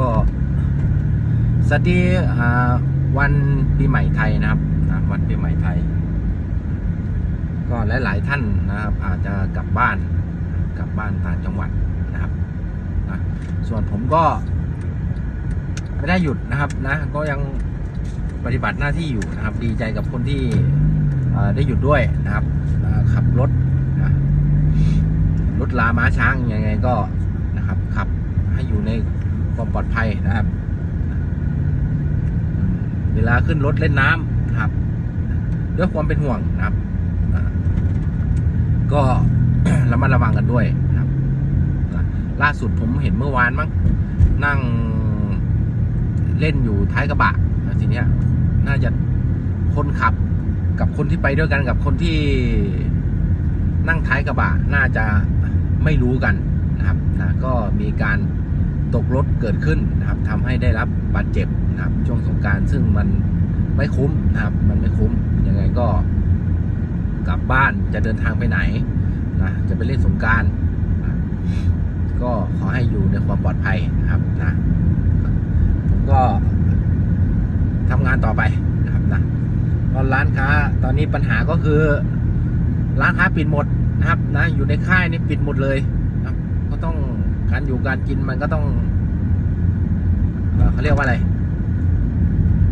ก็สวัสดีอ่วันปีใหม่ไทยนะครับวันปีใหม่ไทย ก็หลาย ๆ ท่านนะครับ อาจจะกลับบ้านกลับบ้านต่างจังหวัดนะครับอะส่วนผมก็ไม่ได้หยุดนะครับนะ ก็ยังปฏิบัติหน้าที่อยู่นะครับ ดีใจกับคนที่ได้หยุดด้วยนะครับขับรถนะรถลาม้าช้างยังไงก็นะครับขับให้อยู่ใน ความปลอดภัยนะครับ เวลาขึ้นรถเล่นน้ำนะครับด้วยความเป็นห่วงนะครับ ก็ระมัดระวังกันด้วยนะครับ ล่าสุดผมเห็นเมื่อวานมั้งนั่งเล่นอยู่ท้ายกระบะแล้วทีเนี้ย น่าจะคนขับกับคนที่ไปด้วยกันกับคนที่นั่งท้ายกระบะน่าจะไม่รู้กันนะครับนะก็มีการ ตกรถเกิดขึ้นนะครับทำให้ได้รับบาดเจ็บนะครับ ช่วงสงการซึ่งมันไม่คุ้มนะครับ มันไม่คุ้มยังไงก็ กลับบ้านจะเดินทางไปไหนนะจะไปเล่นสงการนะก็ขอให้อยู่ในความปลอดภัยนะครับนะผมก็ทำงานต่อไปนะครับนะก็ร้านค้าตอนนี้ปัญหาก็คือ ร้านค้าปิดหมดนะครับนะอยู่ในค่ายนี่ปิดหมดเลยนะครับก็ต้อง การอยู่การกินมันก็ต้องเอเขาเรียกว่าอะไร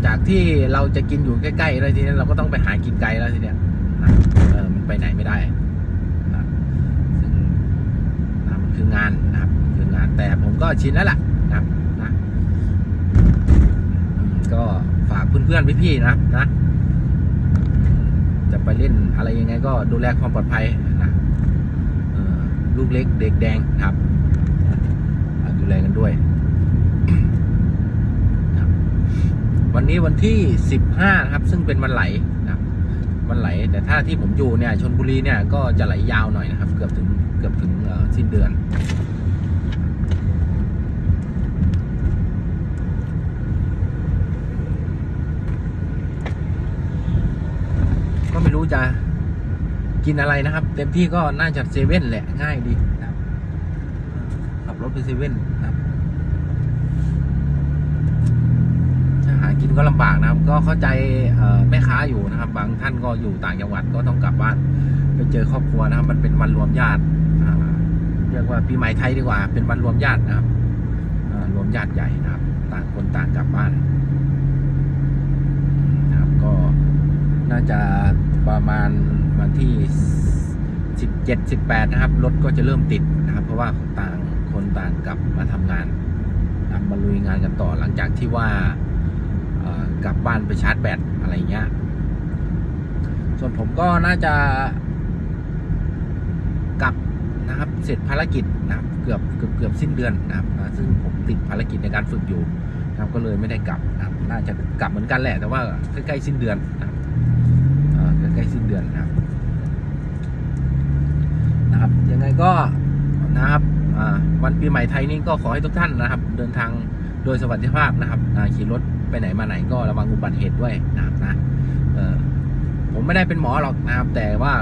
จากที่เราจะกินอยู่ใกล้ๆแล้วทีนี้เราก็ต้องไปหากินไกลแล้วทีเนี้ยเออมันไปไหนไม่ได้นะซึ่งนะมันคืองานนะครับ คืองานแต่ผมก็ชินแล้วล่ะนะครับนะก็ฝากเพื่อนๆพี่ๆนะนะจะไปเล่นอะไรยังไงก็ดูแลความปลอดภัยนะลูกเล็กเด็กแดงนะครับ แลกันด้วยนะครับวันนี้วันที่ 15นะครับ ซึ่งเป็นวันไหลนะวันไหล แต่ถ้าที่ผมอยู่เนี่ยชนบุรีเนี่ยก็จะไหลยาวหน่อยนะครับ เกือบถึงเกือบถึงสิ้นเดือนก็ไม่รู้จะกินอะไรนะครับ เต็มที่ก็น่าจะเซเว่นแหละง่ายดีนะ รถไปเซเว่นนะครับถ้าหากินก็ลำบากนะครับ ก็เข้าใจแม่ค้าอยู่นะครับ บางท่านก็อยู่ต่างจังหวัดก็ต้องกลับบ้านไปเจอครอบครัวนะครับ มันเป็นวันรวมญาติเรียกว่าปีใหม่ไทยดีกว่า เป็นวันรวมญาตินะครับรวมญาติใหญ่นะครับ ต่างคนต่างกลับบ้านนะครับก็น่าจะประมาณวันที่ 17 18 นะครับรถก็จะเริ่มติดนะครับ เพราะว่าต่าง คนต่างกลับมาทำงานมาลุยงานกันต่อหลังจากที่ว่ากลับบ้านไปชาร์จแบตอะไรเงี้ย ส่วนผมก็น่าจะกลับนะครับเสร็จภารกิจนะครับเกือบเกือบเกือบสิ้นเดือนนะครับนะซึ่งผมติดภารกิจในการฝึกอยู่นะครับก็เลยไม่ได้กลับนะครับน่าจะกลับเหมือนกันแหละ แต่ว่าใกล้ๆสิ้นเดือนนะครับใกล้ๆสิ้นเดือนนะครับนะครับ ยังไงก็ นะครับวันปีใหม่ไทยนี้ก็ขอให้ทุกท่านนะครับ เดินทางโดยสวัสดิภาพนะครับขี่รถไปไหนมาไหนก็ระวังอุบัติเหตุด้วยนะครับนะผมไม่ได้เป็นหมอหรอกนะครับ แต่ว่า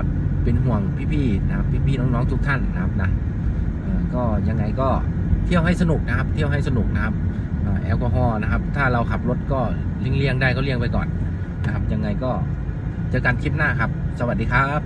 เป็นห่วงพี่ๆนะครับพี่ๆน้องๆทุกท่านนะครับนะก็ยังไงก็เที่ยวให้สนุกนะครับ เที่ยวให้สนุกนะครับแอลกอฮอล์นะครับ ถ้าเราขับรถก็เลี่ยงๆได้ก็เลี่ยงไปก่อนนะครับ ยังไงก็เจอกันคลิปหน้าครับ สวัสดีครับ